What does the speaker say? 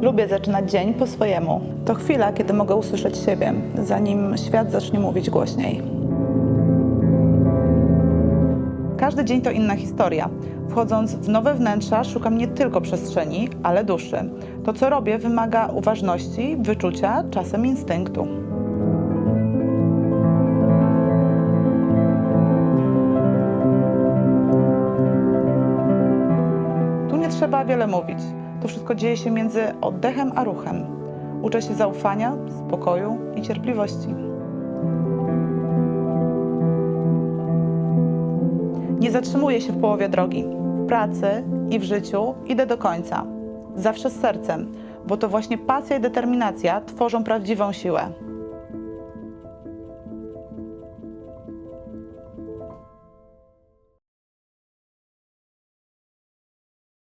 Lubię zaczynać dzień po swojemu. To chwila, kiedy mogę usłyszeć siebie, zanim świat zacznie mówić głośniej. Każdy dzień to inna historia. Wchodząc w nowe wnętrza, szukam nie tylko przestrzeni, ale duszy. To, co robię, wymaga uważności, wyczucia, czasem instynktu. Tu nie trzeba wiele mówić. To wszystko dzieje się między oddechem a ruchem. Uczę się zaufania, spokoju i cierpliwości. Nie zatrzymuję się w połowie drogi. W pracy i w życiu idę do końca. Zawsze z sercem, bo to właśnie pasja i determinacja tworzą prawdziwą siłę.